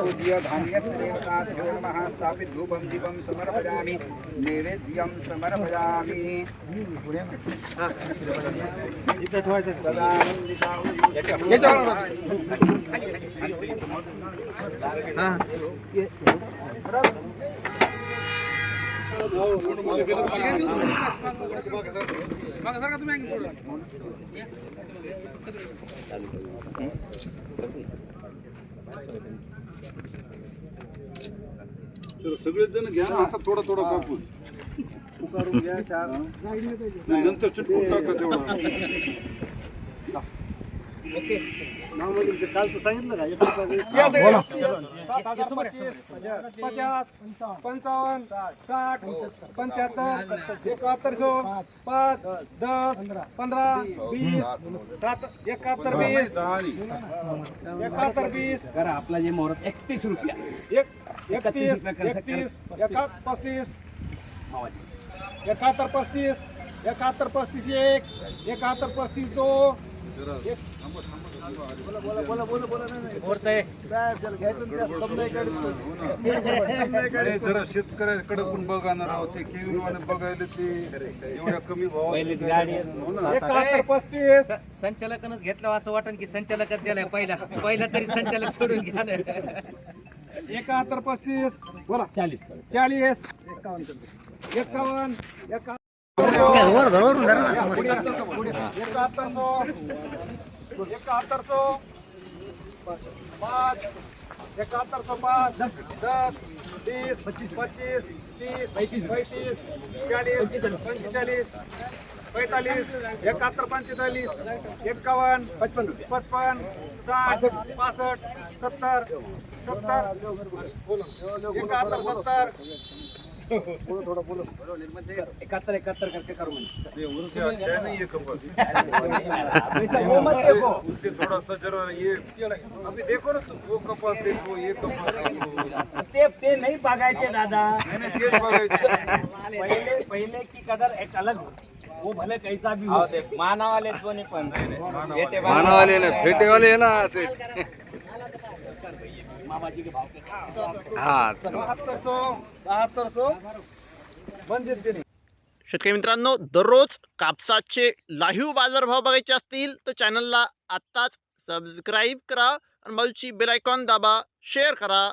पूज्य स्थापित धूपं दीपं समर्पयामि नैवेद्यं समर्पयामि। तर सगळेच जण घ्या ना आता थोडा थोडा कापूस. नंतर चिटकून टाका तेवढा. पचास पंचावन्न साठ. पंच्याहत्तर. एकाहत्तरशो पाच. दस पंधरा. वीस सात एकाहत्तर वीस. एकाहत्तर वीस. करा आपला जे मोहरत एकतीस रुपया. एक एकतीस एकतीस एका पस्तीस. एकाहत्तर पस्तीस. एकाहत्तर पस्तीस एक. एकाहत्तर पस्तीस दो. एक- बोला बोला बोला बोला बोला नाही, नाही. साहेब, जरा शेतकऱ्याकडे पण बघा ना राव ते बघायला ते एवढ्या कमी गाडी. हो पस्तीस संचालकानच घेतलं असं वाटन की संचालकच दिलाय पहिला. पहिला तरी संचालक सोडून घ्या. एकाहत्तर पस्तीस. बोला. चाळीस. चाळीस. एकावन्न. एकावन्न. एकाहत्तर सो एकाहत्तर सो पाच एकाहत्तर सो पाच दस तीस पच्चीस पच्चीस तीस पैतीस चाळीस पंचेचाळीस पैतालीस एकाहत्तर पंचेचाळीस एकावन्न पचपन पचपन साठ पासष्ट सत्तर सत्तर एकाहत्तर सत्तर एकाहत्तर एकाहत्तर करके करू ते उससे अच्छा है नहीं ये पैसा वो मत देखो. उससे थोड़ा सा जरा ये अभी देखो ना तुम वो कपास देखो ये देखो ते ते नाही बघायचे दादा. नहीं नहीं तेज बघायचे. पहिले पहिले की कदर एक अलग होती. वो भले कैसा भी हो. मानावाले कोणी पण. मानवाले. ना फेटेवाले ना असे मामाजी के भाव के हा बहात्तर सो बहात्तर सो बंजीरचे शेतकरी मित्रांनो दररोज कापसाचे लाईव्ह बाजारभाव बघायचे असतील तर चॅनलला आत्ताच सबस्क्राईब करा आणि बाजूची बेल आयकॉन दाबा शेअर करा.